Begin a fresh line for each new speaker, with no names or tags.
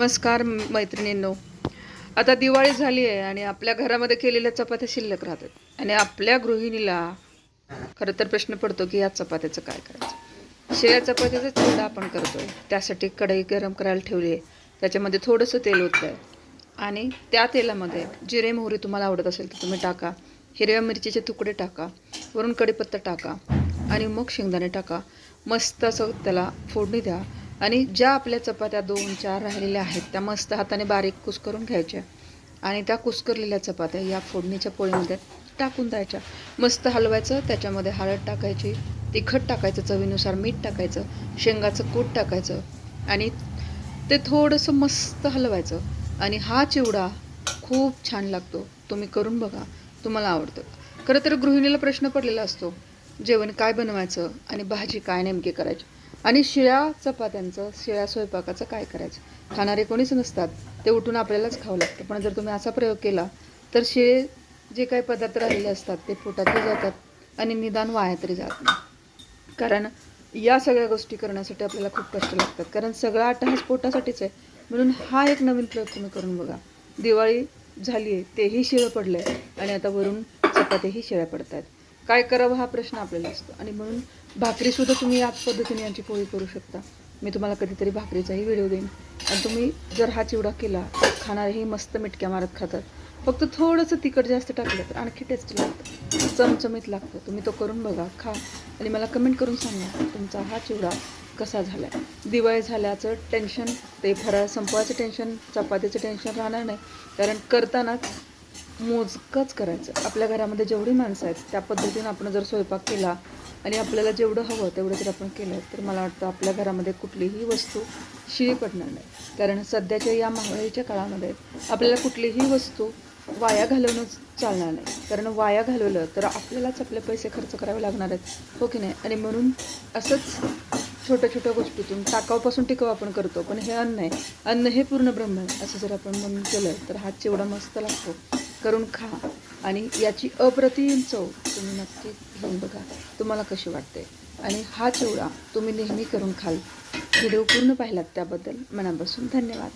नमस्कार मैत्रिणींनो. आता दिवाळी झाली आहे आणि आपल्या घरामध्ये केलेल्या चपात्या शिल्लक राहतात. आणि आपल्या गृहिणीला खरं तर प्रश्न पडतो की या चपात्याचं काय करायचं? शिळ्या चपात्याचा चिवडा आपण करतोय. त्यासाठी कढई गरम करायला ठेवली आहे. त्याच्यामध्ये थोडंसं तेल होतं आहे आणि त्या तेलामध्ये जिरे मोहरी तुम्हाला आवडत असेल तर तुम्ही टाका. हिरव्या मिरचीचे तुकडे टाका. वरून कढीपत्ता टाका. आणि मग शेंगदाणे टाका. मस्त असं त्याला फोडणी द्या. आणि ज्या आपल्या चपात्या दोन चार राहिलेल्या आहेत त्या मस्त हाताने बारीक कुस्करून घ्यायच्या. आणि त्या कुस्करलेल्या चपात्या या फोडणीच्या पोळीमध्ये टाकून द्यायच्या. मस्त हलवायचं त्याच्यामध्ये हळद टाकायची तिखट टाकायचं चवीनुसार मीठ टाकायचं शेंगाचं कूट टाकायचं आणि ते थोडंसं मस्त हलवायचं. आणि हा चिवडा खूप छान लागतो. तुम्ही करून बघा. तुम्हाला आवडतं. खरं तर गृहिणीला प्रश्न पडलेला असतो जेवण काय बनवायचं आणि भाजी काय नेमकी करायची? आणि शिळ्या चपात्यांचं शिळ्या स्वयंपाकाचं काय करायचं? खाणारे कोणीच नसतात. ते उठून आपल्यालाच खावं लागतं. पण जर तुम्ही असा प्रयोग केला तर शिळे जे काही पदार्थ राहिलेले असतात ते पोटातही जातात आणि निदान वाया तरी जात नाही. कारण या सगळ्या गोष्टी करण्यासाठी आपल्याला खूप कष्ट लागतात. कारण सगळा आटा हा पोटासाठीच आहे. म्हणून हा एक नवीन प्रयोग तुम्ही करून बघा. दिवाळी झाली आहे तेही शिळं पडलं आहे आणि आता वरून चपात्याही शिळ्या पडत आहेत काय करावं हा प्रश्न आपल्याला असतो. आणि म्हणून भाकरीसुद्धा तुम्ही याच पद्धतीने यांची पोळी करू शकता. मी तुम्हाला कधीतरी भाकरीचाही व्हिडिओ देईन. आणि तुम्ही जर हा चिवडा केला तर खाणारेही मस्त मिटक्या मारत खातात. फक्त थोडंसं तिखट जास्त टाकलं तर आणखी टेस्टी लागतं. चमचमीत लागतं. तुम्ही तो करून बघा खा. आणि मला कमेंट करून सांगा तुमचा हा चिवडा कसा झाला आहे दिवाळी झाल्याचं टेन्शन ते फराळ संपवायचं टेन्शन चपातीचं टेन्शन राहणार नाही. कारण करतानाच मोजकंच करायचं. आपल्या घरामध्ये जेवढी माणसं आहेत त्या पद्धतीनं आपण जर स्वयंपाक केला आणि आपल्याला जेवढं हवं तेवढं जर आपण केलं तर मला वाटतं आपल्या घरामध्ये कुठलीही वस्तू शिळी पडणार नाही. कारण सध्याच्या या महागाईच्या काळामध्ये आपल्याला कुठलीही वस्तू वाया घालवणं चालणार नाही. कारण वाया घालवलं तर आपल्यालाच आपले पैसे खर्च करावे लागणार आहेत हो की नाही? आणि म्हणून असंच छोट्या छोट्या गोष्टीतून टाकावपासून टिकाव आपण करतो पण हे अन्न आहे. अन्न हे पूर्ण ब्रह्म आहे. असं जर आपण म्हणून केलं तर हात जेवढा मस्त लागतो. करून खा. आणि याची अप्रतिम चव तुम्ही नक्की घेऊन बघा. तुम्हाला कशी वाटते? आणि हा चिवडा तुम्ही नेहमी करून खाल. व्हिडिओ पूर्ण पाहिलात त्याबद्दल मनापासून धन्यवाद.